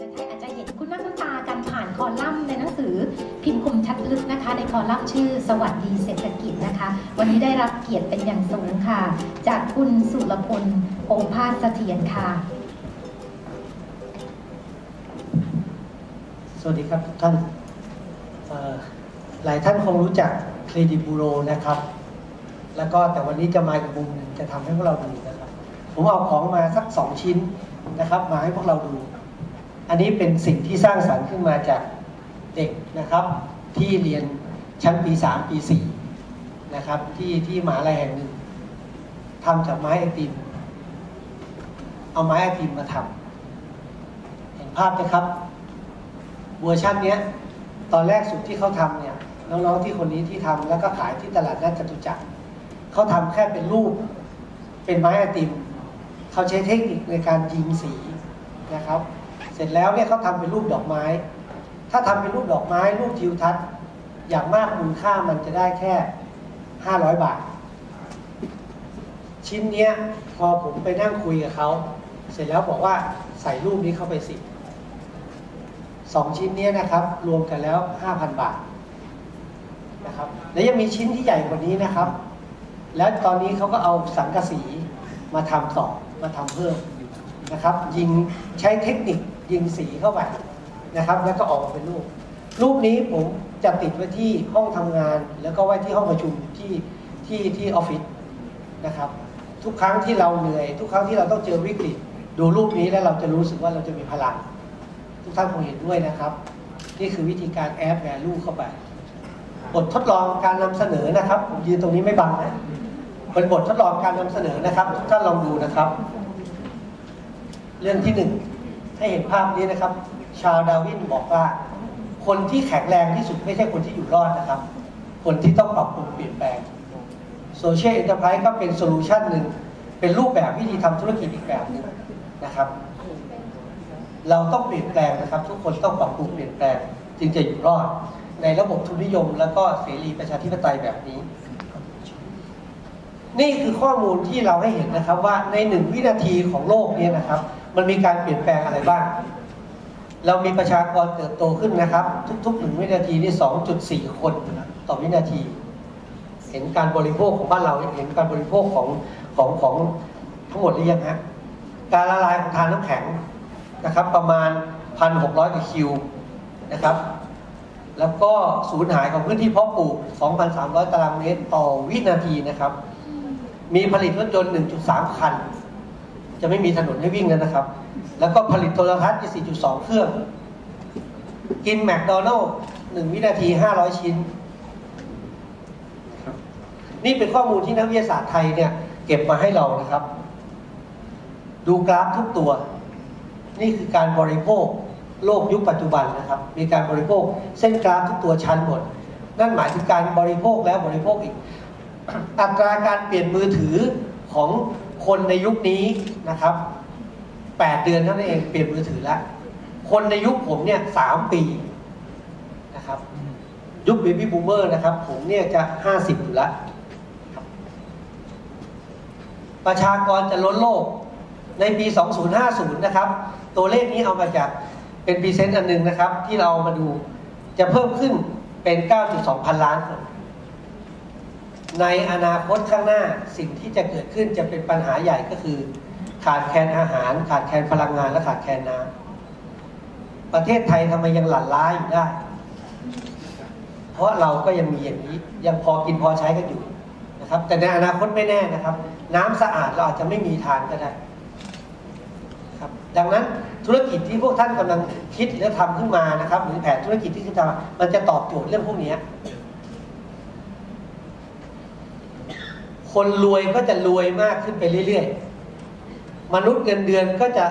อาจารย์ชัยอาจะเห็นคุณหน้าคุณตากันผ่านคอลัมน์ในหนังสือพิมพ์คมชัดลึกนะคะ ในคอลัมน์ชื่อสวัสดีเศรษฐกิจนะคะ วันนี้ได้รับเกียรติเป็นอย่างสูงค่ะ จากคุณสุรพลโอภาสเสถียรค่ะ สวัสดีครับทุกท่านหลายท่านคงรู้จักเครดิตบูโรนะครับ แล้วก็แต่วันนี้จะมาอีกมุมหนึ่งจะทำให้พวกเราดูนะครับ ผมเอาของมาสักสองชิ้นนะครับ มาให้พวกเราดู อันนี้เป็นสิ่งที่สร้างสรรค์ขึ้นมาจากเด็กนะครับ ที่เรียนชั้นปี 3 ปี 4 นะครับ ที่ที่มหาลัยแห่งหนึ่งทำจากไม้ไอติม เอาไม้ไอติมมาทำเห็นภาพไหมครับเวอร์ชันนี้ตอนแรกสุดที่เขาทำเนี่ยน้องๆที่คนนี้ที่ทำแล้วก็ขายที่ตลาดนัดจตุจักรเขาทำแค่เป็นรูปเป็นไม้ไอติม เขาใช้เทคนิคในการยิงสีนะครับ เสร็จแล้วเนี่ยเขาทำเป็นรูปดอกไม้ ถ้าทำเป็นรูปดอกไม้รูปทิวทัศน์อย่างมากมูลค่ามันจะได้แค่500บาท ชิ้นเนี้ยพอผมไปนั่งคุยกับเขาเสร็จแล้วบอกว่าใส่รูปนี้เข้าไปสิสองชิ้นนี้นะครับ รวมกันแล้ว5,000บาทนะครับและยังมีชิ้นที่ใหญ่กว่านี้นะครับ แล้วตอนนี้เขาก็เอาสังกะสีมาทำต่อมาทำเพิ่มนะครับ ยิงใช้เทคนิค ยิงสีเข้าไปนะครับ แล้วก็ออกมาเป็นรูป รูปนี้ผมจะติดไว้ที่ห้องทำงาน แล้วก็ไว้ที่ห้องประชุมที่ที่ที่ออฟฟิศนะครับ ทุกครั้งที่เราเหนื่อย ทุกครั้งที่เราต้องเจอวิกฤต ดูรูปนี้แล้วเราจะรู้สึกว่าเราจะมีพลัง ทุกท่านคงเห็นด้วยนะครับ นี่คือวิธีการแอดแวลูเข้าไปบททดลองการนำเสนอนะครับผมยืนตรงนี้ไม่บังนะเป็นบททดลองการนำเสนอนะครับทุกท่านลองดูนะครับ เรื่องที่หนึ่ง ให้เห็นภาพนี้นะครับ ชาวดาวินบอกว่า คนที่แข็งแรงที่สุดไม่ใช่คนที่อยู่รอดนะครับ คนที่ต้องปรับปรุงเปลี่ยนแปลงโซเชียล n อน r p r i s e ก็เป็นโซลูชันหนึ่งเป็นรูปแบบวิธีทำธุรกิจอีกแบบหนึ่งนะครับ เราต้องเปลี่ยนแปลงนะครับ ทุกคนต้องปรับปรุงเปลี่ยนแปลง จึงจะอยู่รอด ในระบบทุนนิยม แล้วก็เสรีประชาธิปไตยแบบนี้ นี่คือข้อมูลที่เราให้เห็นนะครับว่าในหนึ่งวินาทีของโลกนี้นะครับ มันมีการเปลี่ยนแปลงอะไรบ้าง เรามีประชากรเติบโตขึ้นนะครับ ทุกๆหนึ่งวินาทีนี่2.4 คนต่อวินาที เห็นการบริโภคของบ้านเราเห็นการบริโภคของของของทั้งหมดหรือยังฮะการละลายของทานน้ำแข็งนะครับ ประมาณ 1,600กว่าคิวนะครับ แล้วก็สูญหายของพื้นที่เพาะปลูก 2,300 ตารางเมตรต่อวินาทีนะครับ มีผลิตรถยนต์ 1.3 คัน จะไม่มีถนนให้วิ่งแล้วนะครับ แล้วก็ผลิตโทรทัศน์4.2 เครื่อง กินแมคโดนัลล์1วินาที 500 ชิ้น นี่เป็นข้อมูลที่นักวิทยาศาสตร์ไทยเนี่ย เก็บมาให้เรานะครับ ดูกราฟทุกตัว นี่คือการบริโภคโลกยุคปัจจุบันนะครับ มีการบริโภคเส้นกราฟทุกตัวชั้นหมด นั่นหมายถึงการบริโภคแล้วบริโภคอีก อัตราการเปลี่ยนมือถือของ คนในยุคนี้นะครับ8เดือนเท่านั้นเองเปลี่ยนมือถือแล้วคนในยุคผมเนี่ยสามปีนะครับ ยุคเบบี้บูมเมอร์นะครับ ผมเนี่ยจะ50อยู่แล้วประชากรจะล้นโลกในปี 2050 นะครับ ตัวเลขนี้เอามาจากเป็นพรีเซนต์อันหนึ่งนะครับ ที่เรามาดูจะเพิ่มขึ้นเป็น 9.2 พันล้านคน ในอนาคตข้างหน้าสิ่งที่จะเกิดขึ้นจะเป็นปัญหาใหญ่ก็คือ ขาดแคลนอาหาร ขาดแคลนพลังงานและขาดแคลนน้ำประเทศไทยทำไมยังหลั่นล้าอยู่ได้ เพราะเราก็ยังมีอย่างนี้ยังพอกินพอใช้กันอยู่นะครับ แต่ในอนาคตไม่แน่นะครับ น้ำสะอาดเราอาจจะไม่มีทานก็ได้ครับดังนั้นธุรกิจที่พวกท่านกำลังคิดและทำขึ้นมานะครับ หรือแผนธุรกิจที่จะทำมันจะตอบโจทย์เรื่องพวกนี้ คนรวยก็จะรวยมากขึ้นไปเรื่อยๆ มนุษย์เงินเดือนก็จะ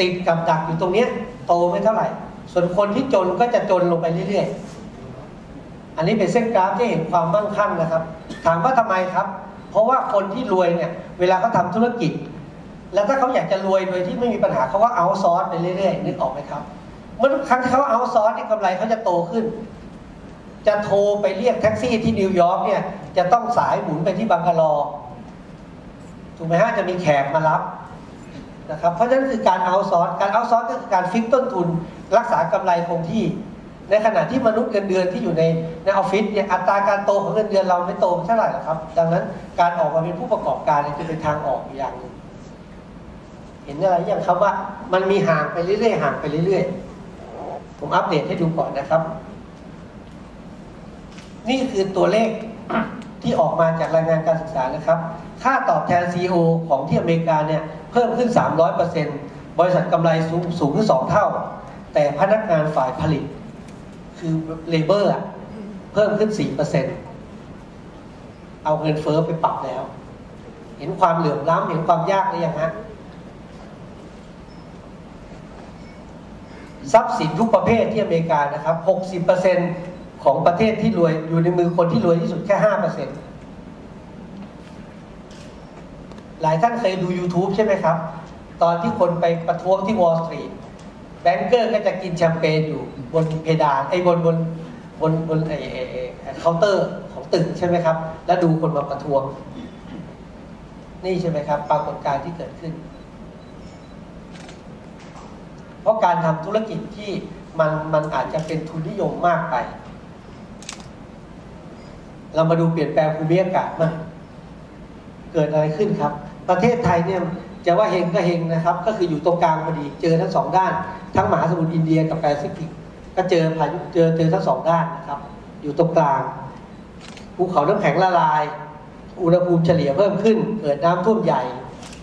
ติดกับดักอยู่ตรงเนี้ยโตไม่เท่าไหร่ ส่วนคนที่จนก็จะจนลงไปเรื่อยๆ อันนี้เป็นเส้นกราฟที่เห็นความมั่งคั่งนะครับ ถามว่าทำไมครับ เพราะว่าคนที่รวยเนี่ยเวลาเขาทาธุรกิจ แล้วถ้าเขาอยากจะรวยโดยที่ไม่มีปัญหาเขาก็เอาซอร์สไปเรื่อยๆนึกออกไหมครับ เมื่อทุกครั้งที่เขาเอาซอร์สที่กำไรเขาจะโตขึ้น จะโทรไปเรียกแท็กซี่ที่นิวยอร์กเนี่ย จะต้องสายหมุนไปที่บังกะลอถูกไหมฮะจะมีแขกมารับนะครับเพราะฉะนั้นคือการเอาซอร์สการเอาซอร์สก็คือการฟิกต้นทุน รักษากำไรคงที่ ในขณะที่มนุษย์เงินเดือนที่อยู่ในในออฟฟิศเนี่ยอัตราการโตของเงินเดือนเราไม่โตเท่าไหร่หรอกครับ ดังนั้นการออกมาเป็นผู้ประกอบการเนี่ยจะเป็นทางออกอย่างหนึ่งเห็นอะไรอย่างครับว่ามันมีห่างไปเรื่อยๆห่างไปเรื่อยๆ ผมอัปเดตให้ดูก่อนนะครับ นี่คือตัวเลขที่ออกมาจากรายงานการศึกษานะครับ ค่าตอบแทน CEO ของที่อเมริกาเนี่ยเพิ่มขึ้น 300%บริษัทกำไรสูงสูงขึ้น 2 เท่า แต่พนักงานฝ่ายผลิต คือเลเบอร์เพิ่มขึ้น 4%เอาเงินเฟ้อไปปรับแล้ว เห็นความเหลื่อมล้ำเห็นความยากหรือยังฮะทรัพย์สินทุกประเภทที่อเมริกานะครับ 60% ของประเทศที่รวยอยู่ในมือคนที่รวยที่สุดแค่5%หลายท่านเคยดู YouTube ใช่ไหมครับ ตอนที่คนไปประท้วงที่วอลล์สตรีทแบงเกอร์ก็จะกินแชมเปญอยู่บนเพดานไอ้บนบนบนบนไอ้เคาน์เตอร์ของตึกใช่ไหมครับ แล้วดูคนมาประท้วง นี่ใช่ไหมครับ ปรากฏการณ์ที่เกิดขึ้น เพราะการทำธุรกิจที่มันมันอาจจะเป็นทุนนิยมมากไป เรามาดูเปลี่ยนแปลงภูมิอากาศมันเกิดอะไรขึ้นครับ ประเทศไทยเนี่ยจะว่าเฮงก็เฮงนะครับ ก็คืออยู่ตรงกลางพอดีเจอทั้งสองด้าน ทั้งมหาสมุทรอินเดียกับแปซิฟิกก็เจอพายุเจอเจอทั้งสองด้านนะครับ อยู่ตรงกลางภูเขาน้ำแข็งละลาย อุณหภูมิเฉลี่ยเพิ่มขึ้น เกิดน้ำท่วมใหญ่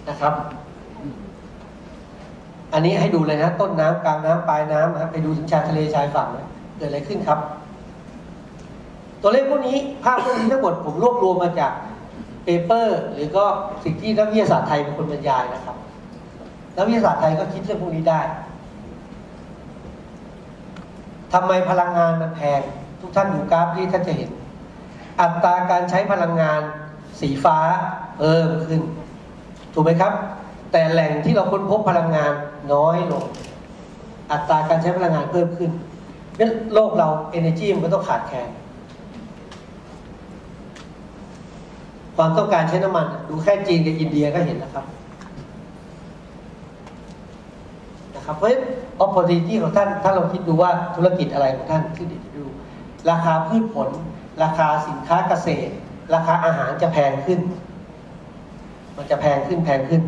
นะครับ อันนี้ให้ดูเลยนะต้นน้ำกลางน้ำปลายน้ำนะครับไปดูถึงชายทะเลชายฝั่งนะเกิดอะไรขึ้นครับ ตัวเลขพวกนี้ภาพพวกนี้ทั้งหมดผมรวบรวมมาจากเปเปอร์หรือก็สิ่งที่นักวิทยาศาสตร์ไทยเป็นคนบรรยายนะครับนักวิทยาศาสตร์ไทยก็คิดเรื่องพวกนี้ได้ทำไมพลังงานมันแพงทุกท่านดูกราฟที่ท่านจะเห็น อัตราการใช้พลังงานสีฟ้าเพิ่มขึ้น ถูกไหมครับ แต่แหล่งที่เราค้นพบพลังงานน้อยลง อัตราการใช้พลังงานเพิ่มขึ้นเพราะฉะนั้นโลกเรา energy มันก็ต้องขาดแคลน ความต้องการใช้น้ำมัน ดูแค่จีนกับอินเดียก็เห็นแล้วครับนะครับเพราะฉะนั้น opportunity ของท่านถ้าเราคิดดูว่าธุรกิจอะไรของท่านที่เดี๋ยวจะดู ราคาพืชผล ราคาสินค้าเกษตร ราคาอาหารจะแพงขึ้น มันจะแพงขึ้นแพงขึ้น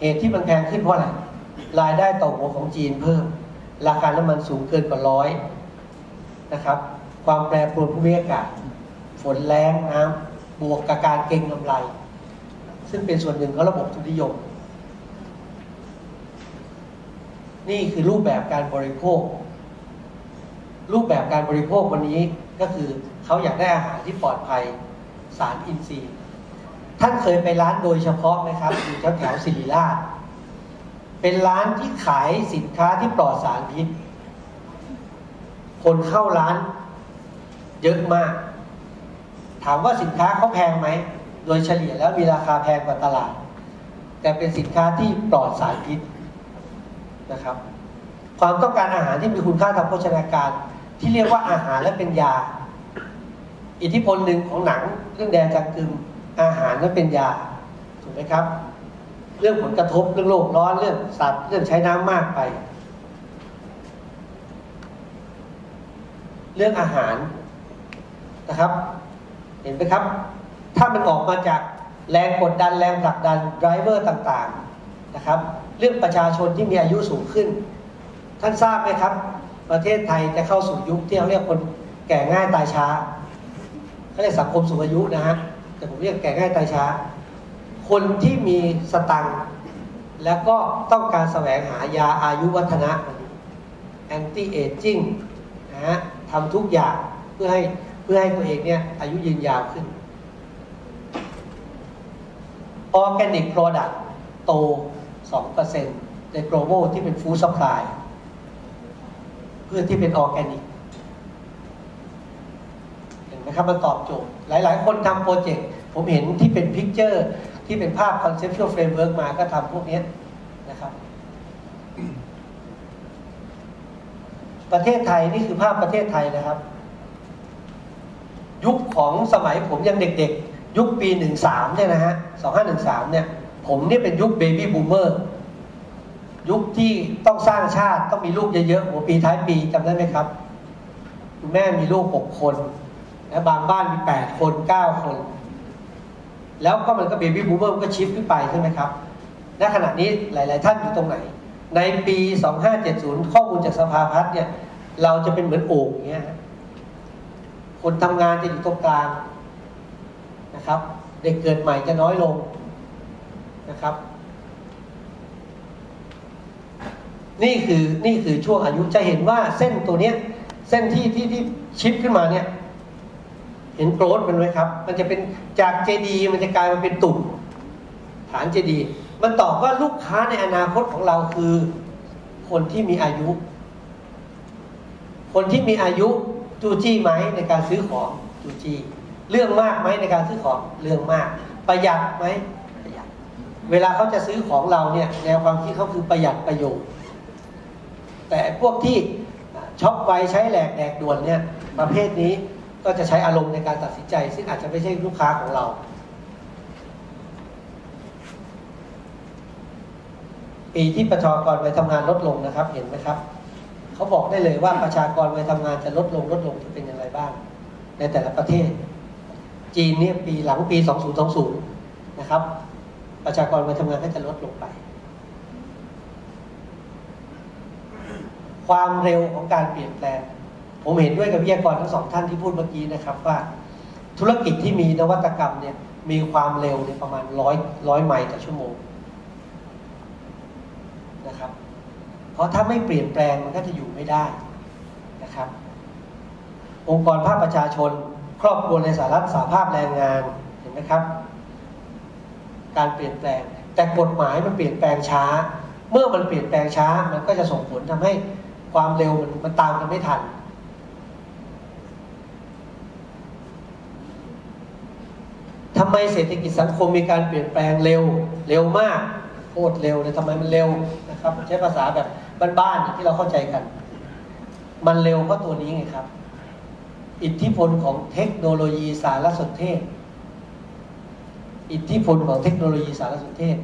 เหตุที่มันแพงขึ้นเพราะอะไรรายได้ต่อหัวของจีนเพิ่ม ราคาน้ำมันสูงเกินกว่าร้อยนะครับ ความแปรปรวนภูมิอากาศ ฝนแรงน้ำ บวกกับการเก็งกำไร ซึ่งเป็นส่วนหนึ่งของระบบทุนนิยม นี่คือรูปแบบการบริโภค รูปแบบการบริโภควันนี้ก็คือเขาอยากได้อาหารที่ปลอดภัยสารอินทรีย์ ท่านเคยไปร้านโดยเฉพาะไหมครับอยู่แถวแถวศิริราชเป็นร้านที่ขายสินค้าที่ปลอดสารพิษ คนเข้าร้านเยอะมาก ถามว่าสินค้าเขาแพงไหม โดยเฉลี่ยแล้วมีราคาแพงกว่าตลาด แต่เป็นสินค้าที่ปลอดสารพิษนะครับ ความต้องการอาหารที่มีคุณค่าทางโภชนาการ ที่เรียกว่าอาหารและเป็นยา อิทธิพลหนึ่งของหนังเรื่องแดนจังกึมอาหารและเป็นยาถูกไหมครับ เรื่องผลกระทบเรื่องโลกร้อนเรื่องสัตว์เรื่องใช้น้ำมากไป เรื่องอาหารนะครับ ห็นไหมครับ ถ้ามันออกมาจากแรงกดดันแรงผลักดันไดรเวอร์ต่างๆนะครับ เรื่องประชาชนที่มีอายุสูงขึ้น ท่านทราบไหมครับ ประเทศไทยจะเข้าสู่ยุคที่เขาเรียกคนแก่ง่ายตายช้าเขาเรียกสังคมสูงอายุนะฮะแต่ผมเรียกแก่ง่ายตายช้า คนที่มีสตังค์แล้วก็ต้องการแสวงหายาอายุวัฒนะ anti aging นะฮะทำทุกอย่างเพื่อให้ พื่อให้ตัวเองเนี่ยอายุยืนยาวขึ้น Organic Product โต 2%ใน global ที่เป็น Food Supply เพื่อที่เป็นออร์แกนิกเห็นไหมครับมันตอบโจทย์ หลาย ๆ คนทำโปรเจกต์ ผมเห็นที่เป็นพิกเจอร์ที่เป็นภาพ conceptual framework มาก็ทำพวกนี้นะครับ ประเทศไทยนี่คือภาพประเทศไทยนะครับ ยุคของสมัยผมยังเด็กๆ ยุคปี 13เนี่ยนะฮะ2513เนี่ยผมเนี่ยเป็นยุคเบบี้บูมเมอร์ยุคที่ต้องสร้างชาติต้องมีลูกเยอะๆหัวปีท้ายปีจำได้ไหมครับคุณแม่มีลูกหกคน และบางบ้านมีแปดคนเก้าคน แล้วก็มันก็เบบี้บูมเมอร์มันก็ชิฟขึ้นไปใช่ไหมครับณขณะนี้หลาย ๆ ท่านอยู่ตรงไหน ในปี 2570 ข้อมูลจากสภาพัฒน์เนี่ย เราจะเป็นเหมือนโอ่งอย่างเงี้ย คนทำงานจะอยู่ตรงกลางนะครับ เด็กเกิดใหม่จะน้อยลงนะครับ นี่คือนี่คือช่วงอายุจะเห็นว่าเส้นตัวเนี้ย เส้นที่ที่ที่ชิปขึ้นมาเนี่ย เห็นโกรธมันไหมครับ มันจะเป็นจากเจดีมันจะกลายมาเป็นตุ่มฐานเจดีมันตอบว่าลูกค้าในอนาคตของเราคือ คนที่มีอายุ คนที่มีอายุ จูจี้ไหมในการซื้อของจูจี้เรื่องมากไหมในการซื้อของเรื่องมาก ประหยัดไหมประหยัดเวลาเขาจะซื้อของเราเนี่ยแนวความคิดเขาคือประหยัดประโยชน์ แต่พวกที่ช็อปไวใช้แหลกแดกด่วนเนี่ยประเภทนี้ก็จะใช้อารมณ์ในการตัดสินใจ ซึ่งอาจจะไม่ใช่ลูกค้าของเราปีที่ประชากรไปทำงานลดลงนะครับ เห็นไหมครับ เขาบอกได้เลยว่าประชากรไปทำงานจะลดลงลดลงจะเป็นอย่างไรบ้าง ในแต่ละประเทศ จีนเนี่ยปีหลังปี 2020 นะครับ ประชากรไปทำงานก็จะลดลงไป ความเร็วของการเปลี่ยนแปลง ผมเห็นด้วยกับวิทยากรทั้งสองท่านที่พูดเมื่อกี้นะครับว่า ธุรกิจที่มีนวัตกรรมเนี่ยมีความเร็วเนี่ยประมาณร้อยร้อยไมล์ต่อชั่วโมงนะครับ เพราะถ้าไม่เปลี่ยนแปลงมันก็จะอยู่ไม่ได้นะครับ องค์กรภาคประชาชน ครอบครัวในสารัฐสาภาพแรงงานเห็นไหมครับ การเปลี่ยนแปลง แต่กฎหมายมันเปลี่ยนแปลงช้า เมื่อมันเปลี่ยนแปลงช้า มันก็จะส่งผลทำให้ความเร็วมันมันตามกันไม่ทันทำไมเศรษฐกิจสังคมมีการเปลี่ยนแปลงเร็ว เร็วมากโคตรเร็วเลยทำไมมันเร็วนะครับ ใช้ภาษาแบบ บ้านๆที่เราเข้าใจกัน มันเร็วเพราะตัวนี้ไงครับ อิทธิพลของเทคโนโลยีสารสนเทศ อิทธิพลของเทคโนโลยีสารสนเทศ